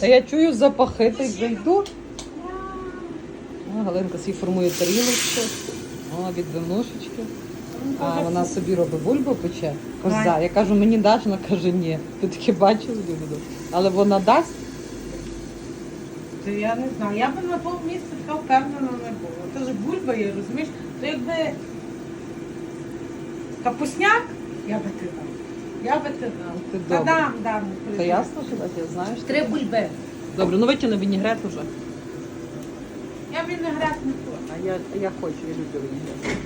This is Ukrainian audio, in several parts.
Та я чую запахи, та й зайду. О, Галинка собі формує тарілочку. О, від винушечки. А вона собі робить бульбу пече. Коза. Я кажу, мені даш, вона каже, ні. Ти таке бачив, Люду? Але вона дасть. То я не знаю. Я би на тому місці така впевнена не була. Це ж бульба є, розумієш? То якби капусняк, я би ти дав. Я би ти дав. Ти Та добре. дам, дам. Та ясно, що так, я знаю. що- Три бульби. Добре, ну витягни вінігрет уже. Я виноград не хочу. А я, я хочу, я люблю вінігрет.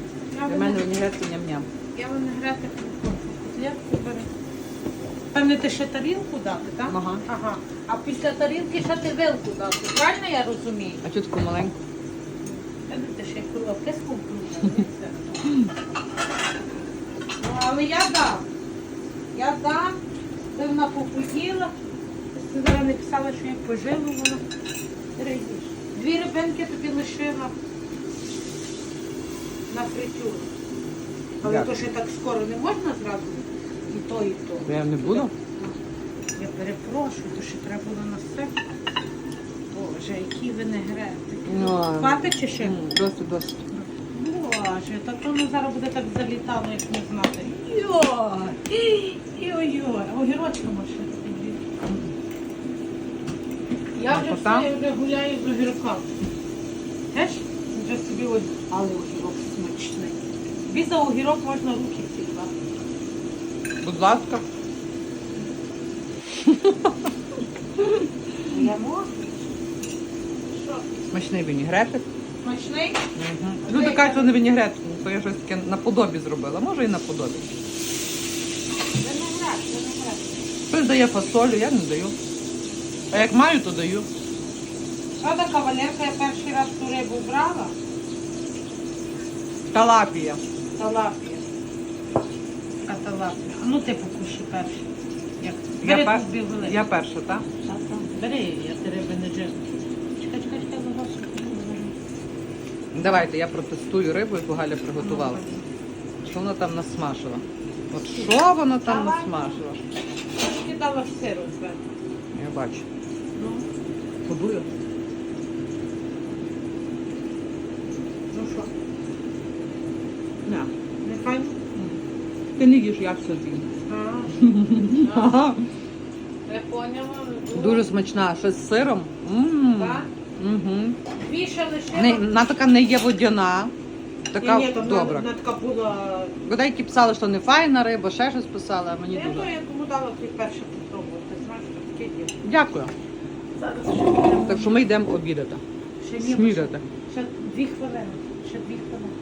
Я Для мене виноград, вінігрет це ням-ням. я виноград не хочу. Котлетку бери. Певне, ти ще тарілку дати, так? Ага. Ага. А після тарілки ще ти вилку дати. Правильно я розумію? А чого таку маленьку? Видите, ще коровки скупили. Ну, але я дам. Я дам, де вона попоїла. Ти зараз не писала, що я пожила вона. Дві рибинки тобі лишила на фритюр. Але Дякую. то ще так скоро не можна зразу і то, і то. Я не буду. Я перепрошую, то ще треба було на все. Боже, які винегрети. Ну, Хватить чи ще? М, Досить, досить. Боже, так воно зараз буде так залітало, як не знати. Йой! Ой-ой-ой, а огірочка може. Я вже все, я вже гуляю з огірками. Теж? Вже собі ось, але огірок смачний. Тобі за огірок можна руки зібрати. Будь ласка. Я можу. Що, Смачний вінігретик. смачний? Угу. Кажуть, що не вінігрет, то я щось таке наподобі зробила. Може і наподобі. Виноград, виноград. Хтось дає фасолю, я не даю. А як маю, то даю. Правда, кавалерка, я перший раз ту рибу брала. Талапія. Талапія. А талапія. А ну ти покушай перший. Як? Я, Бери пер... я перша, так? Та, та. Бери, я ти риби не жирна. Давайте я протестую рибу, яку Галя приготувала. Що вона там насмажила? От що вона там насмажила? Трошки дала сиру зверху. Я бачу. Ну, Подую. ну що, Не. не файно? Ти не їж, я все з'їм. Ага. я поняла. Дуже смачна, ще з сиром. М. Так? Мгм. Дві ще. Не, вона така не є водяна, така Ні, ні, там добра. Вона така була... Бо деякі писали, що не файна риба, ще щось писали, а мені Я дуже. то я кому дала тобі перше попробувати. Знаєш, що таке є. Дякую. Зараз ще будемо. Так що ми йдемо обідати. Ще ні, Снідати. Ще дві хвилини. Ще дві хвилини.